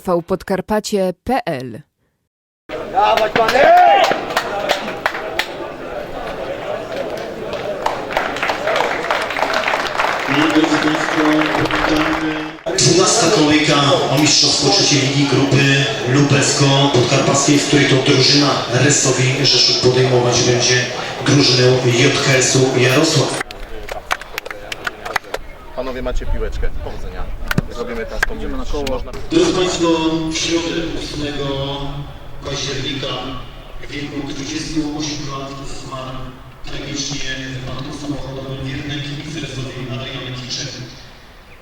tvpodkarpacie.pl Dawać panie! 12 kolejka o mistrzostwo trzeciej ligi grupy Lubesko Podkarpackiej, w której to drużyna Resowi Rzeszów podejmować będzie drużynę JKS-u Jarosław. Panowie macie piłeczkę. Powodzenia. Zrobimy teraz Idziemy na koło. Drodzy Państwo, w środę 8 października w wieku 28 lat zmarł tragicznie w wypadku samochodowym wierny kibic Resowi Adrian Kiczek.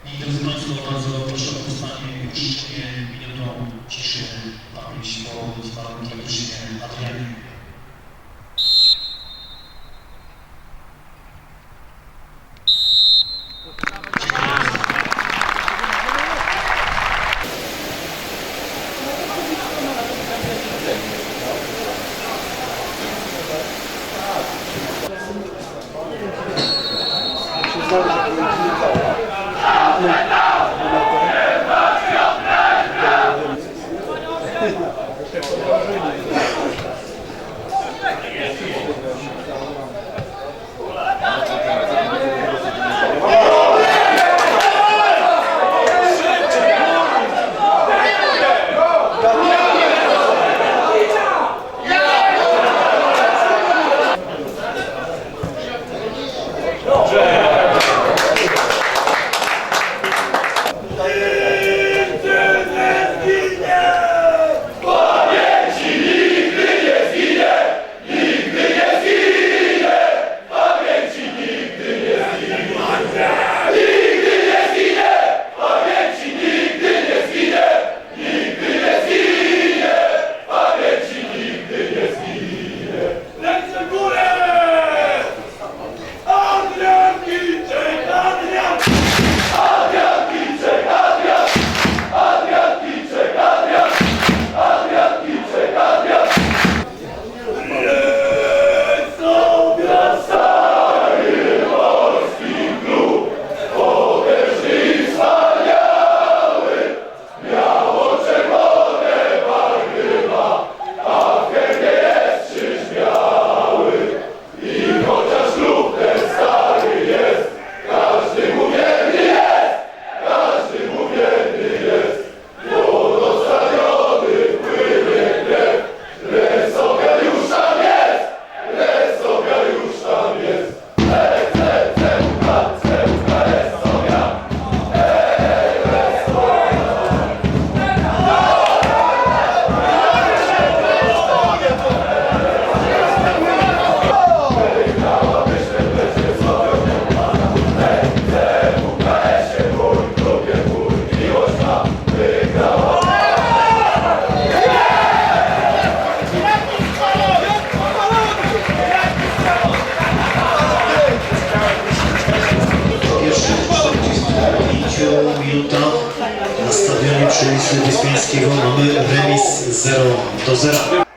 I drodzy Państwo, bardzo proszę o powstanie uczciwie minutą ciszy pamięć o zmarłym tragicznie Adrianie. Wyspiańskiego mamy remis 0 do 0.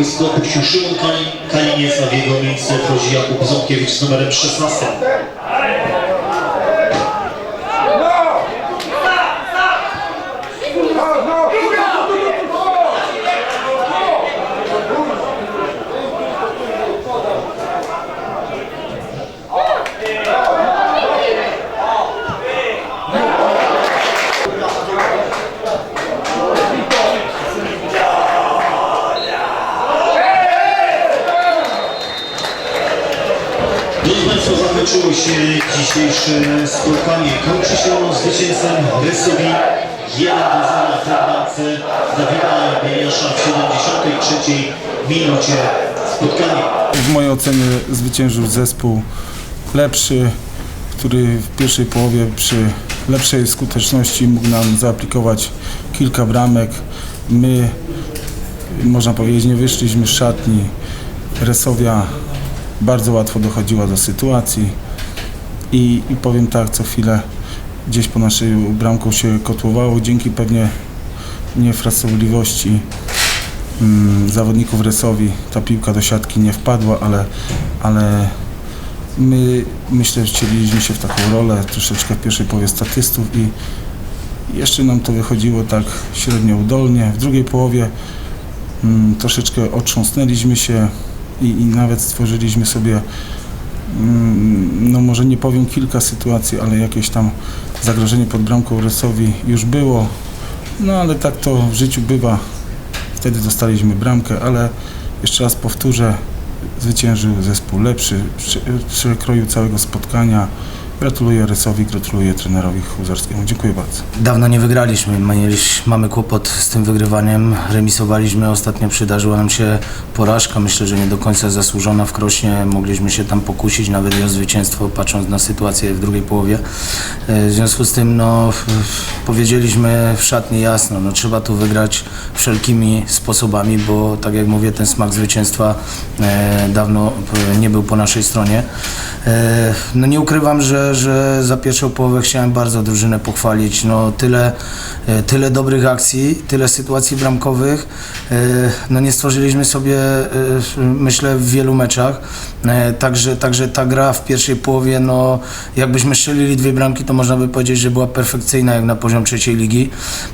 Błysko opuścił Szymon Kali- Kaliniec, a w jego miejsce wchodzi Jakub Ząkiewicz z numerem 16. Drodzy Państwo, zakończyło się dzisiejsze spotkanie. Kończy się ono zwycięstwem Rysowi 1 do 0 w bramce Dawida Bieniasza w 73 minucie spotkania. W mojej ocenie zwyciężył zespół lepszy, który w pierwszej połowie przy lepszej skuteczności mógł nam zaaplikować kilka bramek. My, można powiedzieć, nie wyszliśmy z szatni. Resowia bardzo łatwo dochodziła do sytuacji i, i powiem tak, co chwilę gdzieś po naszej bramką się kotłowało, dzięki pewnie niefrasobliwości mm, zawodników Resowi ta piłka do siatki nie wpadła, ale, ale my myślę, że wcieliliśmy się w taką rolę troszeczkę w pierwszej połowie statystów i jeszcze nam to wychodziło tak średnio udolnie. W drugiej połowie mm, troszeczkę otrząsnęliśmy się i, i nawet stworzyliśmy sobie no może nie powiem kilka sytuacji, ale jakieś tam zagrożenie pod bramką Resowi już było. No ale tak to w życiu bywa. Wtedy dostaliśmy bramkę, ale jeszcze raz powtórzę, zwyciężył zespół lepszy przy- przy kroju całego spotkania. Gratuluję Rysowi, gratuluję trenerowi Huzarskiemu. Dziękuję bardzo. Dawno nie wygraliśmy, mamy kłopot z tym wygrywaniem, remisowaliśmy, ostatnio przydarzyła nam się porażka, myślę, że nie do końca zasłużona w Krośnie, mogliśmy się tam pokusić nawet o zwycięstwo, patrząc na sytuację w drugiej połowie. E, W związku z tym, no, powiedzieliśmy w szatni jasno, no, trzeba tu wygrać wszelkimi sposobami, bo tak jak mówię, ten smak zwycięstwa e, dawno e, nie był po naszej stronie. E, no nie ukrywam, że, że za pierwszą połowę chciałem bardzo drużynę pochwalić. No tyle, e, tyle dobrych akcji, tyle sytuacji bramkowych. E, no nie stworzyliśmy sobie, e, myślę, w wielu meczach. E, Także, także ta gra w pierwszej połowie, no jakbyśmy strzelili dwie bramki, to można by powiedzieć, że była perfekcyjna jak na poziom trzeciej ligi.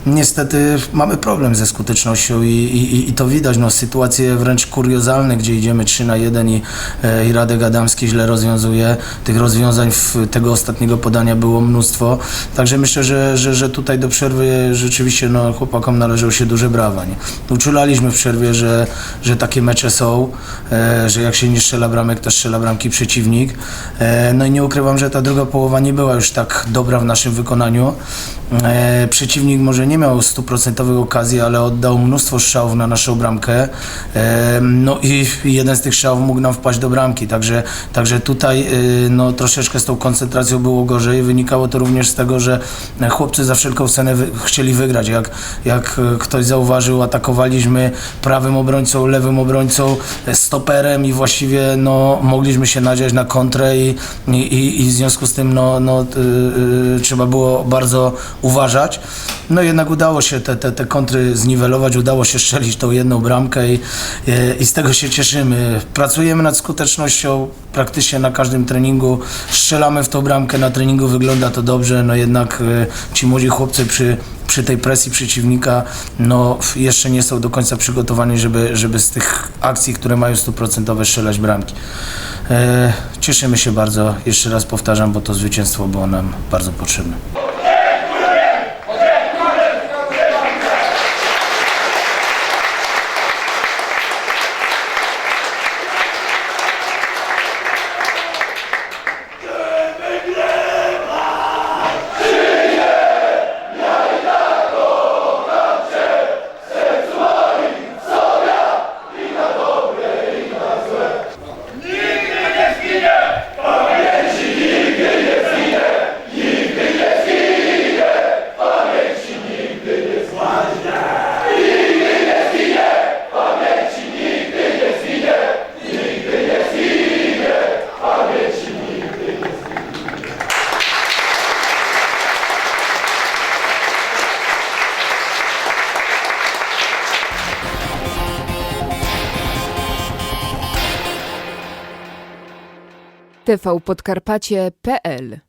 Niestety mamy problem ze skutecznością i, i, i to widać. No, sytuacje wręcz kuriozalne, gdzie idziemy 3 na 1 i, e, i Radek Adamski źle rozwiązuje. Tych rozwiązań w tego ostatniego podania było mnóstwo. Także myślę, że, że, że tutaj do przerwy rzeczywiście no, chłopakom należą się duże brawa. Nie? Uczulaliśmy w przerwie, że, że takie mecze są, e, że jak się nie strzela bramek, to strzela bramki przeciwnik. E, no i nie ukrywam, że ta druga połowa nie była już tak dobra w naszym wykonaniu. E, przeciwnik może nie miał stuprocentowych okazji, ale oddał mnóstwo strzałów na naszą bramkę. E, no i jeden z tych strzałów mógł nam wpaść do bramki, także, także tutaj e, no, troszeczkę z tą koncentracją było gorzej. Wynikało to również z tego, że chłopcy za wszelką cenę wy, chcieli wygrać. Jak, jak ktoś zauważył, atakowaliśmy prawym obrońcą, lewym obrońcą, e, stoperem i właściwie no, mogliśmy się nadziać na kontrę i, i, i, w związku z tym no, no, trzeba było bardzo uważać. No jednak udało się te, te, te kontry zniwelować, udało się strzelić tą jedną bramkę i, i, i z tego się cieszymy. Pracujemy nad skutecznością praktycznie na każdym treningu, strzelamy w tą bramkę, na treningu wygląda to dobrze, no jednak y, ci młodzi chłopcy przy, przy tej presji przeciwnika no, jeszcze nie są do końca przygotowani, żeby, żeby z tych akcji, które mają stuprocentowe strzelać bramki. E, cieszymy się bardzo, jeszcze raz powtarzam, bo to zwycięstwo było nam bardzo potrzebne. tvpodkarpacie.pl